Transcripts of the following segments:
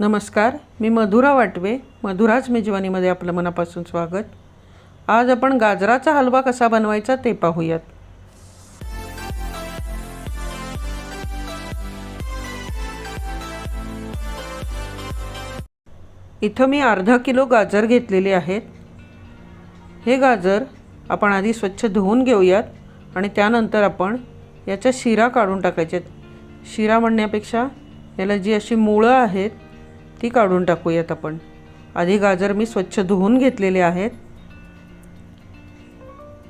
नमस्कार मी मधुरा वाटवे मधुराज मेजवानीमध्ये आपलं मनापासून स्वागत. आज आपण गाजराचा हलवा कसा बनवायचा ते पाहूयात. इथं मी अर्धा किलो गाजर घेतलेले आहेत. हे गाजर आपण आधी स्वच्छ धुवून घेऊयात आणि त्यानंतर आपण याच्या शिरा काढून टाकायच्यात शिरा म्हणण्यापेक्षा याला जी अशी मुळं आहेत ती काढून टाकूयात आपण. आधी गाजर मी स्वच्छ धुवून घेतलेले आहेत.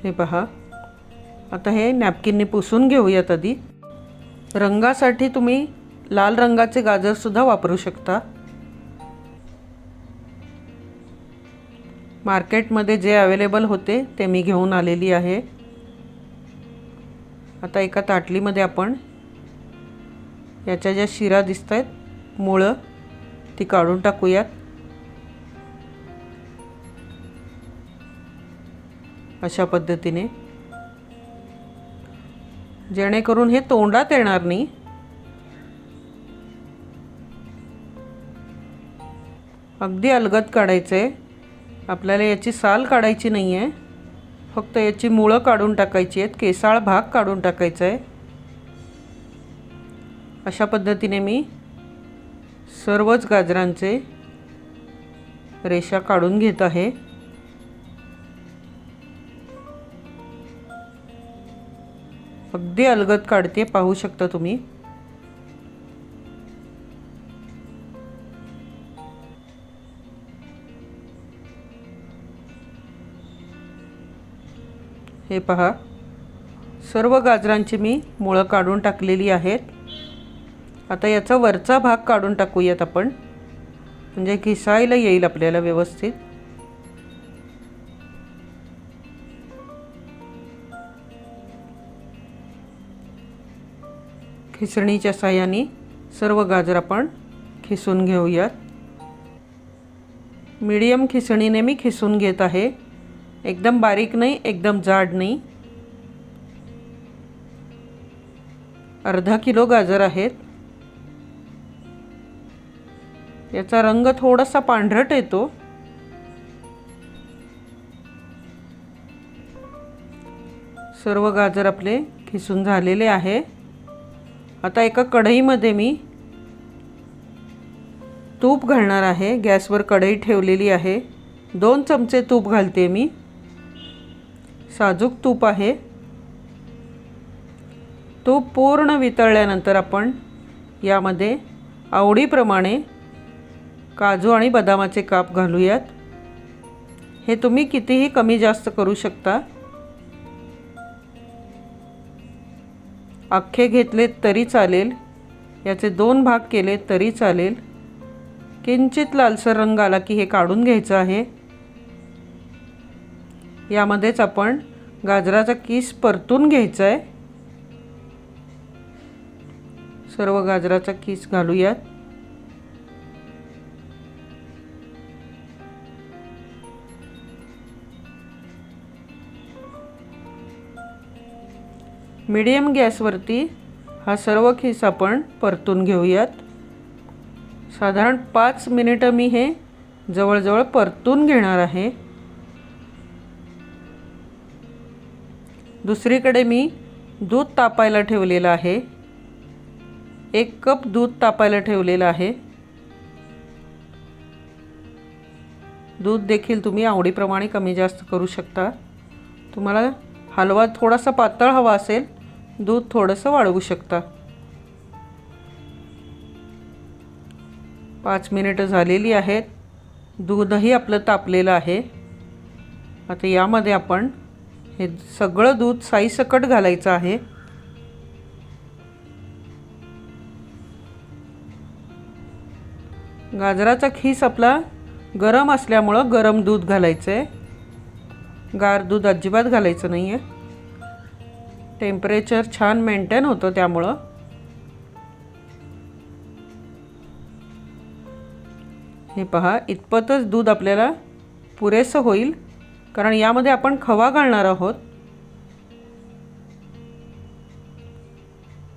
हे पहा. आता हे नॅपकिनने पुसून घेऊयात आधी. रंगासाठी तुम्ही लाल रंगाचे गाजरसुद्धा वापरू शकता. मार्केटमध्ये जे अवेलेबल होते ते मी घेऊन आलेली आहे. आता एका ताटलीमध्ये आपण याच्या ज्या शिरा दिसत आहेत मुळं ती काढून टाकूयात. अशा पद्धतीने. जेणेकरून हे तोंडात येणार नाही. अगदी अलगद काढायचं आहे आपल्याला याची साल काढायची नाही आहे फक्त याची मुळं काढून टाकायची आहेत. केसाळ भाग काढून टाकायचा आहे अशा पद्धतीने मी सर्वच गाजरांचे रेषा काढून घेत आहे. अगदी अलगद काढते पाहू शकता तुम्ही. हे पहा सर्व गाजरांची मी मुळं काढून टाकलेली आहेत. आता याचा वरचा भाग काढून टाकूयात आपण. म्हणजे घिसायला येईल आपल्याला व्यवस्थित. खिसणीच्या साह्याने सर्व गाजर आपण खिसून घेऊयात. मीडियम खिसणीने मी खिसून घेत आहे. एकदम बारीक नाही एकदम जाड नाही. अर्धा किलो गाजर आहेत. याचा रंग थोडासा पांढरट येतो. सर्व गाजर आपले खिसून झालेले आहे. आता एका कढईमध्ये मी तूप घालणार आहे. गॅसवर कढई ठेवलेली आहे. दोन चमचे तूप घालते मी. साजूक तूप आहे. तूप पूर्ण वितळल्यानंतर आपण यामध्ये आवडीप्रमाणे काजू आणि बदामाचे काप घालूयात. हे तुम्ही कितीही कमी जास्त करू शकता. अख्खे घेतले तरी चालेल. याचे दोन भाग केले तरी चालेल. किंचित लालसर रंग आला की हे काढून घ्यायचं आहे. यामध्येच आपण गाजराचा किस परतून घ्यायचा आहे सर्व गाजराचा किस घालूयात. मीडियम गॅसवरती हा सर्व खिस आपण परतून घेऊयात. साधारण पाच मिनिटं मी हे जवळजवळ परतून घेणार आहे. दुसरीकडे मी दूध तापायला ठेवलेलं आहे. एक कप दूध तापायला ठेवलेलं आहे. दूध देखील तुम्ही आवडीप्रमाणे कमी जास्त करू शकता. तुम्हाला हलवा थोडासा पातळ हवा असेल दूध थोडंसं वाढवू शकता. पाच मिनिटं झालेली आहेत. दूधही आपलं तापलेलं आहे. आता यामध्ये आपण हे सगळं दूध साईसकट घालायचं आहे. गाजराचा खीस आपला गरम असल्यामुळं गरम दूध घालायचं आहे गार दूध अजिबात घालायचं नाही आहे टेम्परेचर छान मेंटेन होतं त्यामुळं. हे पहा इतपतच दूध आपल्याला पुरेसं होईल कारण यामध्ये आपण खवा घालणार आहोत.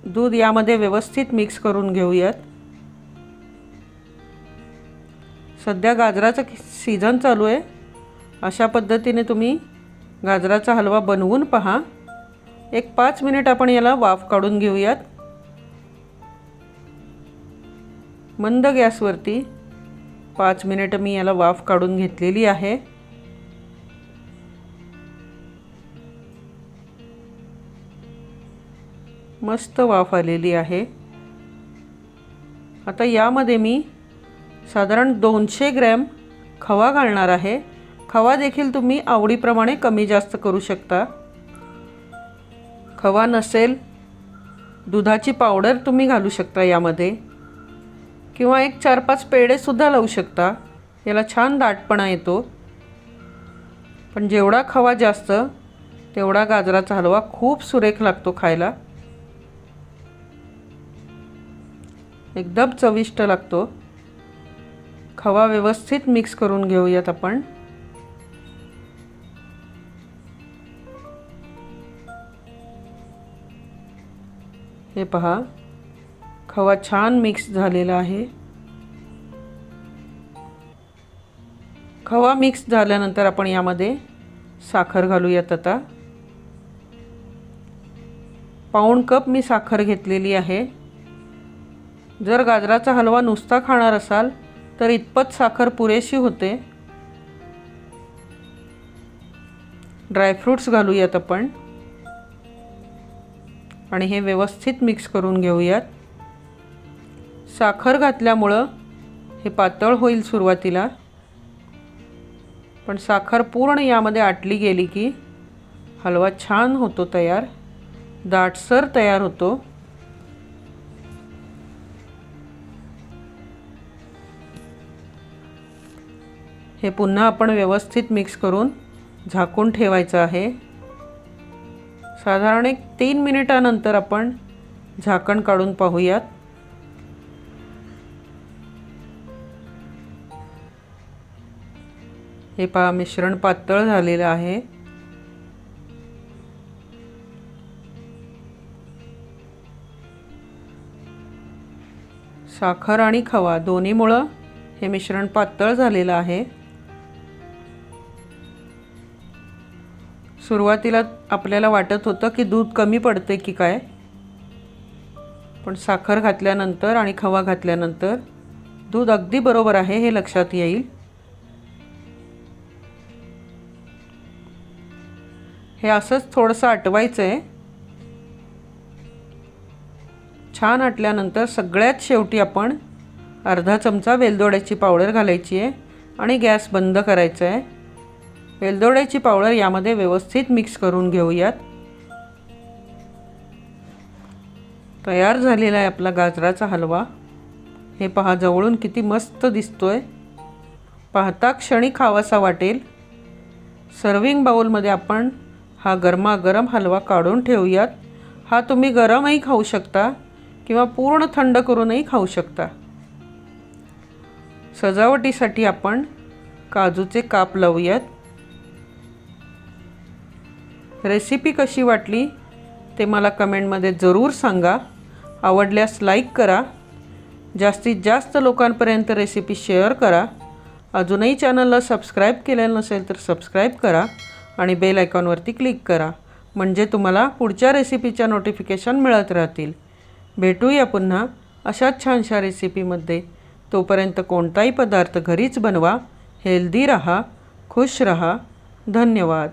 दूध यामध्ये व्यवस्थित मिक्स करून घेऊयात. सध्या गाजराचं सीझन चालू आहे. अशा पद्धतीने तुम्ही गाजराचा हलवा बनवून पहा. एक पाच मिनिट आपण याला वाफ काढून घेऊयात. मंद गॅसवरती पाच मिनिटं मी याला वाफ काढून घेतलेली आहे. मस्त वाफ आलेली आहे. आता यामध्ये मी साधारण दोनशे ग्रॅम खवा घालणार आहे. खवा देखील तुम्ही आवडीप्रमाणे कमी जास्त करू शकता. खवा नसेल दुधाची पावडर तुम्ही घालू शकता यामध्ये. किंवा एक चार पाच पेढेसुद्धा लावू शकता. याला छान दाटपणा येतो. पण जेवढा खवा जास्त तेवढा गाजराचा हलवा खूप सुरेख लागतो खायला. एकदम चविष्ट लागतो. खवा व्यवस्थित मिक्स करून घेऊयात आपण. हे पहा. खवा छान मिक्स झालेला आहे. खवा मिक्स झाल्यानंतर आपण यामध्ये साखर घालूयात आता. पाऊण कप मी साखर घेतलेली आहे. जर गाजराचा हलवा नुसता खाणार असाल तर इतपत साखर पुरेशी होते. ड्रायफ्रूट्स घालूयात आपण. आणि हे व्यवस्थित मिक्स करून घेऊयात. साखर घातल्यामुळं हे पातळ होईल सुरुवातीला. पण साखर पूर्ण यामध्ये आटली गेली की हलवा छान होतो तयार. दाटसर तयार होतो. हे पुन्हा आपण व्यवस्थित मिक्स करून झाकून ठेवायचं आहे. साधारण एक तीन मिनिटानंतर आपण झाकण काढून पाहूयात. हे पहा मिश्रण पातळ झालेलं आहे. साखर आणि खवा दोन्हीमुळं हे मिश्रण पातळ झालेलं आहे. सुरुवातीला आपल्याला वाटत होतं की दूध कमी पडते की काय? पण साखर घातल्यानंतर आणि खवा घातल्यानंतर दूध अगदी बरोबर आहे हे लक्षात येईल. हे असंच थोडंसं आटवायचं आहे छान आटल्यानंतर सगळ्यात शेवटी आपण अर्धा चमचा वेलदोड्याची पावडर घालायची आहे आणि गॅस बंद करायचा आहे वेलदोड्याची पावडर यामध्ये व्यवस्थित मिक्स करून घेऊयात. तयार झालेला आहे आपला गाजराचा हलवा. हे पहा जवळून किती मस्त दिसतोय. पाहता क्षणी खावासा वाटेल. सर्विंग बाउलमध्ये आपण हा गरमागरम हलवा काढून ठेवूयात. हा तुम्ही गरमही खाऊ शकता किंवा पूर्ण थंड करूनही खाऊ शकता. सजावटीसाठी आपण काजूचे काप लावूयात. रेसिपी कशी वाटली ते मला कमेंटमध्ये जरूर सांगा. आवडल्यास लाईक करा. जास्तीत जास्त लोकांपर्यंत रेसिपी शेअर करा. अजूनही चॅनलला सबस्क्राईब केलेलं नसेल तर सबस्क्राईब करा आणि बेल आयकॉनवरती क्लिक करा. म्हणजे तुम्हाला पुढच्या रेसिपीच्या नोटिफिकेशन मिळत राहतील. भेटूया पुन्हा अशाच छानशा रेसिपीमध्ये तोपर्यंत कोणताही पदार्थ घरीच बनवा. हेल्दी रहा खुश रहा. धन्यवाद.